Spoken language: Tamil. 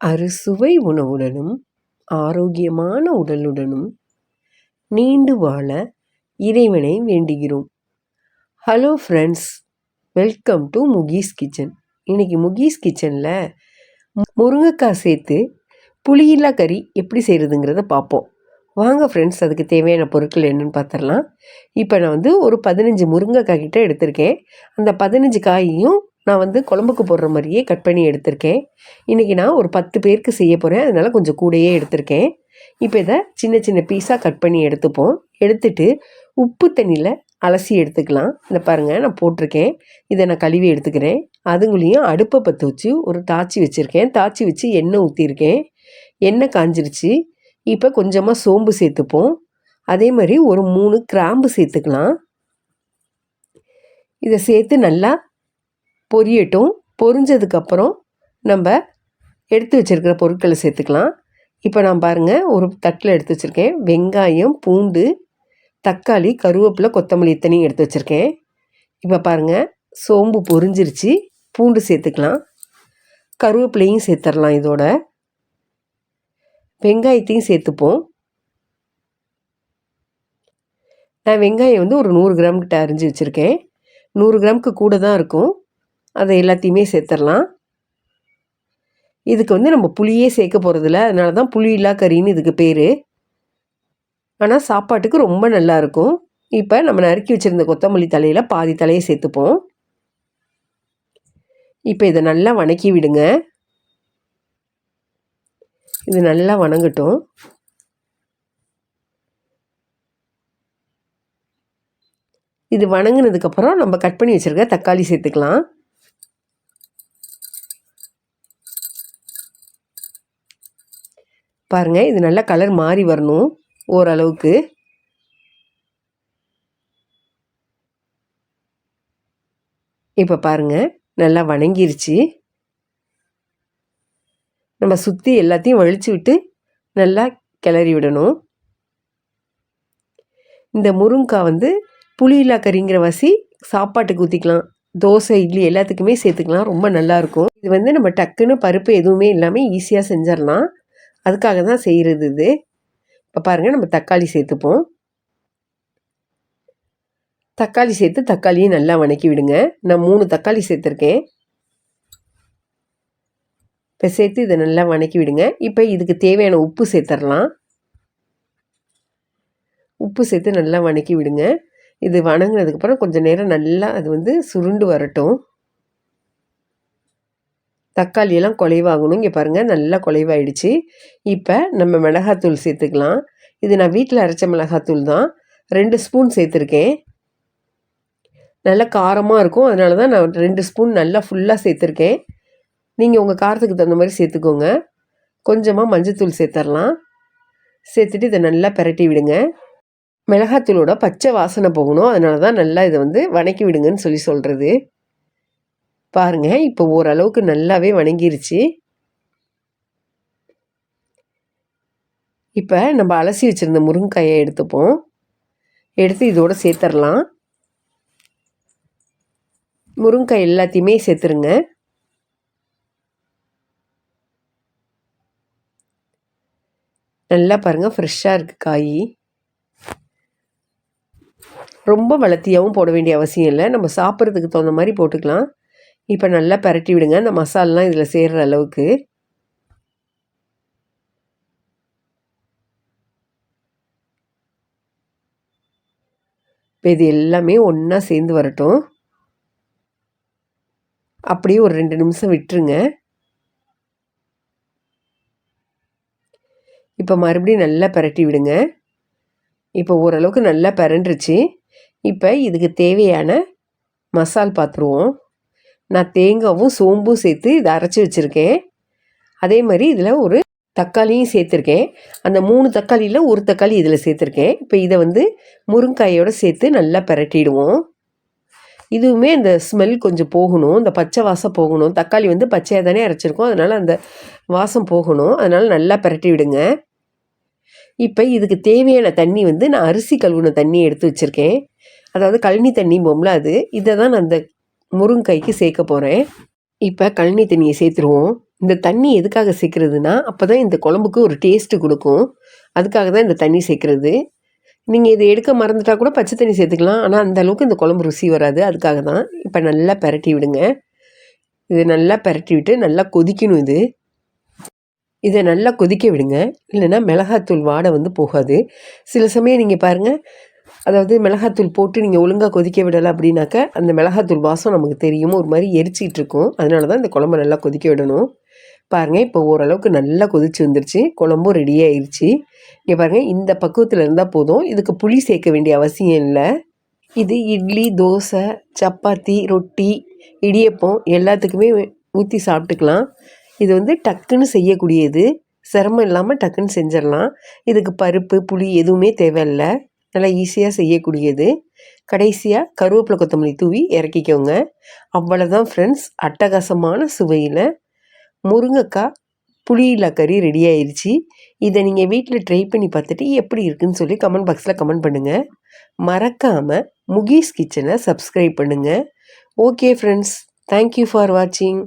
அறுசுவை உணவுடனும் ஆரோக்கியமான உடலுடனும் நீண்டு வாழ இறைவனை வேண்டுகிறோம். Hello friends welcome to Mukesh kitchen இன்றைக்கி முகீஸ் கிச்சனில் முருங்கைக்காய் சேர்த்து புளியில்லா கறி எப்படி செய்கிறதுங்கிறத பார்ப்போம். வாங்க ஃப்ரெண்ட்ஸ் அதுக்கு தேவையான பொருட்கள் என்னென்னு பார்த்துடலாம். இப்போ நான் வந்து ஒரு பதினஞ்சு முருங்கைக்காய் கிட்ட எடுத்திருக்கேன். அந்த பதினஞ்சு காயையும் நான் வந்து குழம்புக்கு போடுற மாதிரியே கட் பண்ணி எடுத்திருக்கேன். இன்றைக்கி நான் ஒரு பத்து பேருக்கு செய்ய போகிறேன் அதனால் கொஞ்சம் கூடையே எடுத்திருக்கேன். இப்போ இதை சின்ன சின்ன பீஸாக கட் பண்ணி எடுத்துப்போம். எடுத்துட்டு உப்பு தண்ணியில் அலசி எடுத்துக்கலாம். இந்த பாருங்கள் நான் போட்டிருக்கேன். இதை நான் கழுவி எடுத்துக்கிறேன். அதுங்களையும் அடுப்பை பற்ற வச்சு ஒரு தாச்சி வச்சுருக்கேன். தாச்சி வச்சு எண்ணெய் ஊற்றிருக்கேன் எண்ணெய் காஞ்சிருச்சு. இப்போ கொஞ்சமாக சோம்பு சேர்த்துப்போம். அதே மாதிரி ஒரு மூணு கிராம்பு சேர்த்துக்கலாம். இதை சேர்த்து நல்லா பொரியட்டும் பொரிஞ்சதுக்கப்புறம் நம்ம எடுத்து வச்சுருக்கிற பொருட்களை சேர்த்துக்கலாம். இப்போ நான் பாருங்கள் ஒரு தட்டில் எடுத்து வச்சுருக்கேன். வெங்காயம் பூண்டு தக்காளி கருவேப்பிலை கொத்தமல்லி இத்தனையும் எடுத்து வச்சுருக்கேன். இப்போ பாருங்கள் சோம்பு பொரிஞ்சிருச்சு. பூண்டு சேர்த்துக்கலாம். கருவேப்பிலையும் சேர்த்துடலாம் இதோட. வெங்காயத்தையும் சேர்த்துப்போம். நான் வெங்காயம் வந்து ஒரு நூறு கிராம் கிட்ட அரிஞ்சு வச்சுருக்கேன். நூறு கிராமுக்கு கூட தான் இருக்கும். அதை எல்லாத்தையுமே சேர்த்துடலாம். இதுக்கு வந்து நம்ம புளியே சேர்க்க போகிறதில்ல அதனால தான் புளி இல்லா கறின்னு இதுக்கு பேர். ஆனால் சாப்பாட்டுக்கு ரொம்ப நல்லாயிருக்கும் இப்போ நம்ம நறுக்கி வச்சுருந்த கொத்தமல்லி தலையில் பாதி தலையை சேர்த்துப்போம். இப்போ இதை நல்லா வணக்கி விடுங்க. இது நல்லா வணங்கட்டும். இது வணங்கினதுக்கப்புறம் நம்ம கட் பண்ணி வச்சுருக்க தக்காளி சேர்த்துக்கலாம். பாருங்கள் இது நல்லா கலர் மாறி வரணும் ஓரளவுக்கு. இப்போ பாருங்கள் நல்லா வணங்கிருச்சு. நம்ம சுற்றி எல்லாத்தையும் வழித்து விட்டு நல்லா கிளறி விடணும். இந்த முருங்காய் வந்து புளியில்லா கறிங்கிற வசி சாப்பாட்டுக்கு ஊற்றிக்கலாம் தோசை இட்லி எல்லாத்துக்குமே சேர்த்துக்கலாம். ரொம்ப நல்லாயிருக்கும் இது வந்து நம்ம டக்குன்னு பருப்பு எதுவுமே இல்லாமல் ஈஸியாக செஞ்சிடலாம் அதுக்காக தான் செய்கிறது இது. இப்போ பாருங்கள் நம்ம தக்காளி சேர்த்துப்போம். தக்காளி சேர்த்து தக்காளியை நல்லா வணக்கி விடுங்க. நான் மூணு தக்காளி சேர்த்துருக்கேன். இப்போ சேர்த்து இதை நல்லா வணக்கி விடுங்க. இப்போ இதுக்கு தேவையான உப்பு சேர்த்துடலாம் உப்பு சேர்த்து நல்லா வணக்கி விடுங்க. இது வணங்கினதுக்கப்புறம் கொஞ்சம் நேரம் நல்லா அது வந்து சுருண்டு வரட்டும். தக்காளியெல்லாம் குலைவாகணும். இங்கே பாருங்கள் நல்லா குலைவாயிடுச்சு. இப்போ நம்ம மிளகாத்தூள் சேர்த்துக்கலாம். இது நான் வீட்டில் அரைச்ச மிளகாத்தூள் தான். ரெண்டு ஸ்பூன் சேர்த்துருக்கேன். நல்லா காரமாக இருக்கும். அதனால தான் நான் ரெண்டு ஸ்பூன் நல்லா ஃபுல்லாக சேர்த்துருக்கேன். நீங்கள் உங்கள் காரத்துக்கு தகுந்த மாதிரி சேர்த்துக்கோங்க. கொஞ்சமாக மஞ்சத்தூள் சேர்த்துடலாம் சேர்த்துட்டு இதை நல்லா பரட்டி விடுங்க. மிளகாத்தூளோட பச்சை வாசனை போகணும். அதனால தான் நல்லா இதை வந்து வணக்கி விடுங்கன்னு சொல்லி சொல்கிறது பாருங்கள் இப்போ ஓரளவுக்கு நல்லாவே வணங்கிருச்சு. இப்போ நம்ம அலசி வச்சுருந்த முருங்கைக்காயை எடுத்துப்போம். எடுத்து இதோடு சேர்த்துடலாம் முருங்கைக்காய் எல்லாத்தையுமே சேர்த்துருங்க. நல்லா பாருங்கள் ஃப்ரெஷ்ஷாக இருக்குது காய். ரொம்ப வளர்த்தியாகவும் போட வேண்டிய அவசியம் இல்லை. நம்ம சாப்பிட்றதுக்கு தகுந்த மாதிரி போட்டுக்கலாம். இப்போ நல்லா பரட்டி விடுங்க. அந்த மசாலெலாம் இதில் சேர்கிற அளவுக்கு. இப்போ இது எல்லாமே ஒன்றா சேர்ந்து வரட்டும். அப்படியே ஒரு ரெண்டு நிமிஷம் விட்டுருங்க. இப்போ மறுபடியும் நல்லா பரட்டி விடுங்க. இப்போ ஓரளவுக்கு நல்லா பரண்டுருச்சு. இப்போ இதுக்கு தேவையான மசால் பார்த்துருவோம் நான் தேங்காவும் சோம்பும் சேர்த்து இதை அரைச்சி வச்சுருக்கேன். அதே மாதிரி இதில் ஒரு தக்காளியும் சேர்த்துருக்கேன். அந்த மூணு தக்காளியில் ஒரு தக்காளி இதில் சேர்த்துருக்கேன். இப்போ இதை வந்து முருங்காயோடு சேர்த்து நல்லா பரட்டிடுவோம். இதுவுமே இந்த ஸ்மெல் கொஞ்சம் போகணும். இந்த பச்சை வாசம் போகணும். தக்காளி வந்து பச்சையாக தானே அரைச்சிருக்கோம். அதனால் அந்த வாசம் போகணும். அதனால் நல்லா பரட்டி விடுங்க. இப்போ இதுக்கு தேவையான தண்ணி வந்து நான் அரிசி கழுவுன தண்ணி எடுத்து வச்சுருக்கேன். அதாவது கழனி தண்ணி போம்ல அது. இதை தான் நான் அந்த முருங்கைக்கு சேர்க்க போகிறேன் இப்போ கழனி தண்ணியை சேர்த்துருவோம். இந்த தண்ணி எதுக்காக சேர்க்குறதுனா அப்போ தான் இந்த குழம்புக்கு ஒரு டேஸ்ட்டு கொடுக்கும். அதுக்காக தான் இந்த தண்ணி சேர்க்குறது. நீங்கள் இதை எடுக்க மறந்துட்டா கூட பச்சை தண்ணி சேர்த்துக்கலாம். ஆனால் அந்த அளவுக்கு இந்த குழம்பு ருசி வராது. அதுக்காக தான் இப்போ நல்லா பரட்டி விடுங்க. இது நல்லா பரட்டி விட்டு நல்லா கொதிக்கணும் இது. இதை நல்லா கொதிக்க விடுங்க. இல்லைன்னா மிளகாத்தூள் வாடை வந்து போகாது. சில சமயம் நீங்கள் பாருங்கள் அதாவது மிளகாத்தூள் போட்டு நீங்கள் ஒழுங்காக கொதிக்க விடலை அப்படின்னாக்க அந்த மிளகாத்தூள் வாசம் நமக்கு தெரியும். ஒரு மாதிரி எரிச்சிட்டு இருக்கும். அதனால தான் இந்த குழம்பு நல்லா கொதிக்க விடணும். பாருங்கள் இப்போ ஓரளவுக்கு நல்லா கொதிச்சு வந்துருச்சு. குழம்பும் ரெடி ஆயிடுச்சு இங்கே பாருங்கள் இந்த பக்குவத்தில் இருந்தால் போதும். இதுக்கு புளி சேர்க்க வேண்டிய அவசியம் இல்லை. இது இட்லி தோசை சப்பாத்தி ரொட்டி இடியப்பம் எல்லாத்துக்குமே ஊற்றி சாப்பிட்டுக்கலாம். இது வந்து டக்குன்னு செய்யக்கூடியது. சிரமம் இல்லாமல் டக்குன்னு செஞ்சிடலாம். இதுக்கு பருப்பு புளி எதுவுமே தேவையில்லை. நல்லா ஈஸியாக செய்யக்கூடியது. கடைசியாக கருவேப்பிலை கொத்தமல்லி தூவி இறக்கிக்கோங்க. அவ்வளோதான் ஃப்ரெண்ட்ஸ் அட்டகாசமான சுவையில் முருங்கைக்காய் புளியில்லா கறி ரெடி ஆயிடுச்சு இதை நீங்கள் வீட்டில் ட்ரை பண்ணி பார்த்துட்டு எப்படி இருக்குன்னு சொல்லி கமெண்ட் பாக்ஸில் கமெண்ட் பண்ணுங்கள் மறக்காமல் முகீஸ் கிச்சனை சப்ஸ்கிரைப் பண்ணுங்கள் ஓகே ஃப்ரெண்ட்ஸ் தேங்க்யூ ஃபார் வாட்சிங்